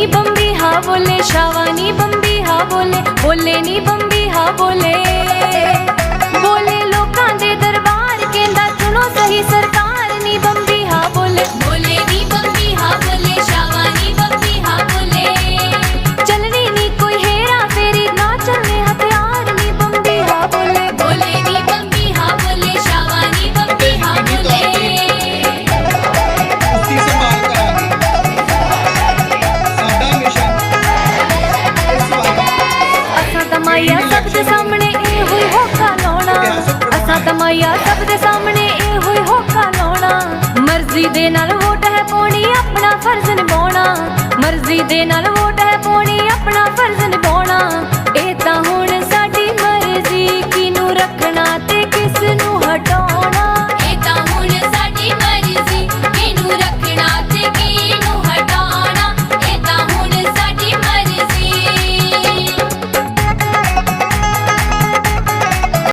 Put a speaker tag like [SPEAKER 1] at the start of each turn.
[SPEAKER 1] ਨੀ ਬੰਬੀ ਹਾ ਬੋਲੇ ਸ਼ਾਵਾ ਨੀ ਬੰਬੀ ਹਾ ਬੋਲੇ ਬੋਲੇ ਨੀ ਬੰਬੀ ਹਾ ਬੋਲੇ ਬੋਲੇ ਲੋਕਾਂ ਦੇ ਦਰਬਾਰ ਕਹਿੰਦਾ ਸੁਣੋ ਸਹੀ ਸਰ ਦੇ ਨਾਲ ਵੋਟ ਹੈ ਪਾਉਣੀ, ਆਪਣਾ ਫਰਜ਼ ਨਿਭਾਉਣਾ। ਮਰਜ਼ੀ ਦੇ ਨਾਲ ਵੋਟ ਹੈ ਪਾਉਣੀ, ਆਪਣਾ ਫਰਜ਼ ਨਿਭਾਉਣਾ।